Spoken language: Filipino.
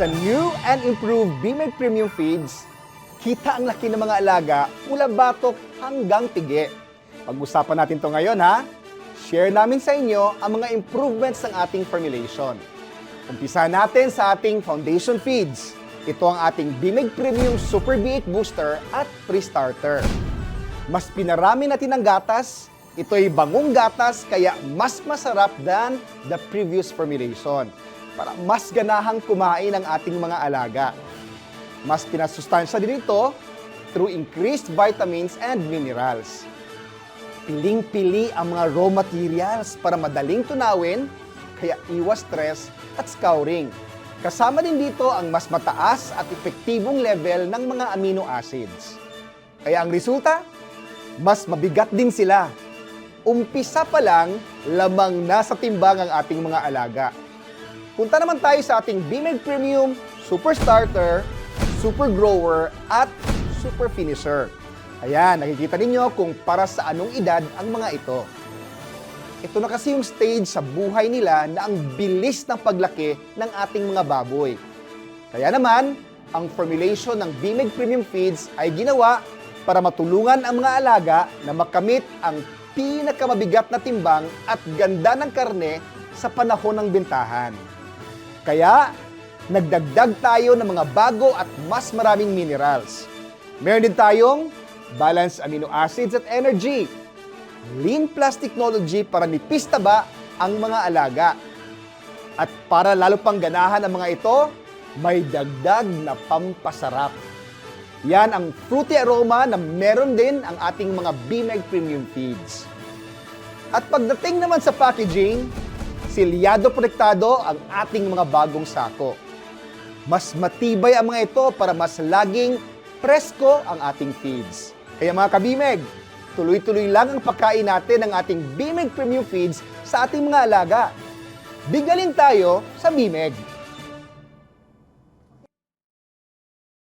Sa new and improved BMEG Premium Feeds, kita ang laki ng mga alaga mula batok hanggang pigi. Pag-usapan natin to ngayon ha. Share namin sa inyo ang mga improvements ng ating formulation. Umpisa natin sa ating foundation feeds. Ito ang ating BMEG Premium Super B8 Booster at Pre-Starter. Mas pinarami natin ang gatas. Ito ay bangong gatas kaya mas masarap than the previous formulation para mas ganahang kumain ang ating mga alaga. Mas pinasustansya din ito through increased vitamins and minerals. Piling-pili ang mga raw materials para madaling tunawin, kaya iwas stress at scouring. Kasama din dito ang mas mataas at epektibong level ng mga amino acids. Kaya ang resulta, mas mabigat din sila. Umpisa pa lang, lamang na sa timbang ang ating mga alaga. Punta naman tayo sa ating BMEG Premium, Super Starter, Super Grower, at Super Finisher. Ayan, nakikita ninyo kung para sa anong edad ang mga ito. Ito na kasi yung stage sa buhay nila na ang bilis ng paglaki ng ating mga baboy. Kaya naman, ang formulation ng BMEG Premium Feeds ay ginawa para matulungan ang mga alaga na makamit ang pinakamabigat na timbang at ganda ng karne sa panahon ng bintahan. Kaya, nagdagdag tayo ng mga bago at mas maraming minerals. Meron din tayong balanced amino acids at energy. Lean Plus technology para nipis taba ang mga alaga. At para lalo pang ganahan ang mga ito, may dagdag na pampasarap. Yan ang fruity aroma na meron din ang ating mga BMEG Premium Feeds. At pagdating naman sa packaging, silyado protektado ang ating mga bagong sako. Mas matibay ang mga ito para mas laging presko ang ating feeds. Kaya mga kabimeg, tuloy-tuloy lang ang pagkain natin ng ating BMEG Premium Feeds sa ating mga alaga. Bigalin tayo sa BMEG.